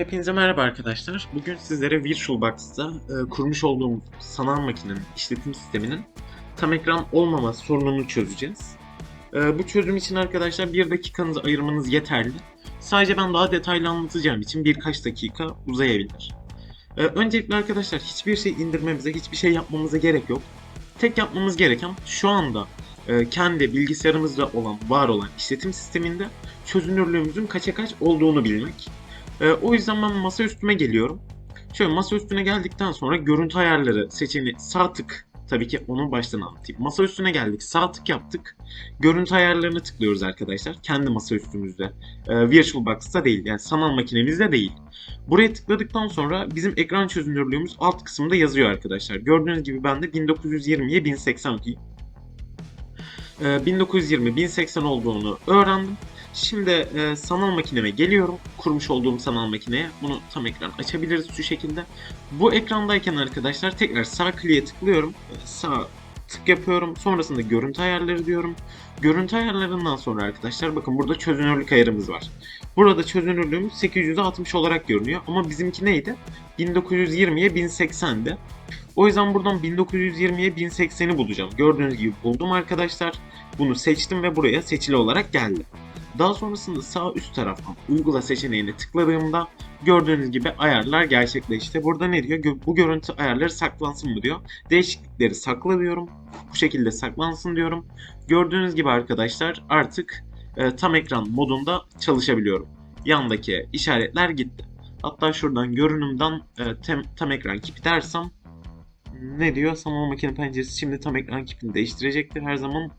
Hepinize merhaba arkadaşlar. Bugün sizlere VirtualBox'ta e, kurmuş olduğum sanal makinenin, işletim sisteminin tam ekran olmama sorununu çözeceğiz. E, bu çözüm için arkadaşlar bir dakikanızı ayırmanız yeterli. Sadece ben daha detaylı anlatacağım için birkaç dakika uzayabilir. E, öncelikle arkadaşlar hiçbir şey indirmemize, hiçbir şey yapmamıza gerek yok. Tek yapmamız gereken şu anda e, kendi bilgisayarımızda olan, var olan işletim sisteminde çözünürlüğümüzün kaça kaç olduğunu bilmek. Ee, o yüzden ben masa üstüme geliyorum. Şöyle masa üstüne geldikten sonra görüntü ayarları seçeneği sağ tık tabii ki onu baştan anlatayım. Masa üstüne geldik sağ tık yaptık. Görüntü ayarlarını tıklıyoruz arkadaşlar. Kendi masa üstümüzde. Ee, VirtualBox'ta değil yani sanal makinemizde değil. Buraya tıkladıktan sonra bizim ekran çözünürlüğümüz alt kısımda yazıyor arkadaşlar. Gördüğünüz gibi ben de 1920'ye 1080p. Ee, 1920 1080 olduğunu öğrendim. Şimdi e, sanal makineme geliyorum. Kurmuş olduğum sanal makineye. Bunu tam ekran açabiliriz şu şekilde. Bu ekrandayken arkadaşlar tekrar sağ kliğe tıklıyorum. E, sağ tık yapıyorum. Sonrasında görüntü ayarları diyorum. Görüntü ayarlarından sonra arkadaşlar bakın burada çözünürlük ayarımız var. Burada çözünürlüğümüz 800'e 60 olarak görünüyor. Ama bizimki neydi? 1920'ye 1080'di. O yüzden buradan 1920'ye 1080'i bulacağım. Gördüğünüz gibi buldum arkadaşlar. Bunu seçtim ve buraya seçili olarak geldi. Daha sonrasında sağ üst taraftan uygula seçeneğine tıkladığımda gördüğünüz gibi ayarlar gerçekleşti. Burada ne diyor? Bu görüntü ayarları saklansın mı diyor. Değişiklikleri sakla diyorum. Bu şekilde saklansın diyorum. Gördüğünüz gibi arkadaşlar artık e, tam ekran modunda çalışabiliyorum. Yandaki işaretler gitti. Hatta şuradan görünümden e, tem, tam ekran kipi dersem ne diyor? Sanal makine penceresi şimdi tam ekran kipini değiştirecektir. Her zaman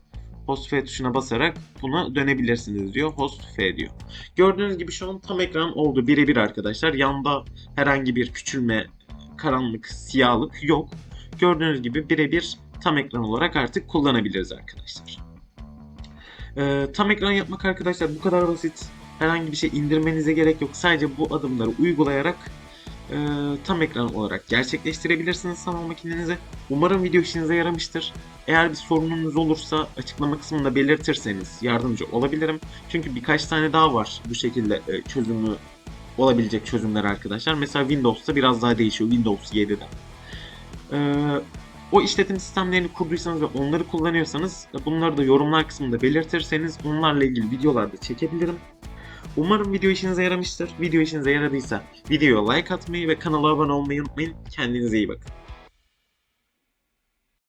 Host F tuşuna basarak buna dönebilirsiniz diyor. Host F diyor. Gördüğünüz gibi şu an tam ekran oldu birebir arkadaşlar. Yanda herhangi bir küçülme, karanlık, siyahlık yok. Gördüğünüz gibi birebir tam ekran olarak artık kullanabiliriz arkadaşlar. Ee, tam ekran yapmak arkadaşlar bu kadar basit. Herhangi bir şey indirmenize gerek yok. Sadece bu adımları uygulayarak e, tam ekran olarak gerçekleştirebilirsiniz sanal makinenize. Umarım video işinize yaramıştır. Eğer bir sorununuz olursa açıklama kısmında belirtirseniz yardımcı olabilirim. Çünkü birkaç tane daha var bu şekilde e, çözümü olabilecek çözümler arkadaşlar. Mesela Windows'ta biraz daha değişiyor. Windows 7'de. Ee, o işletim sistemlerini kurduysanız ve onları kullanıyorsanız e, bunları da yorumlar kısmında belirtirseniz onlarla ilgili videolar da çekebilirim. Umarım video işinize yaramıştır. Video işinize yaradıysa videoya like atmayı ve kanala abone olmayı unutmayın. Kendinize iyi bakın.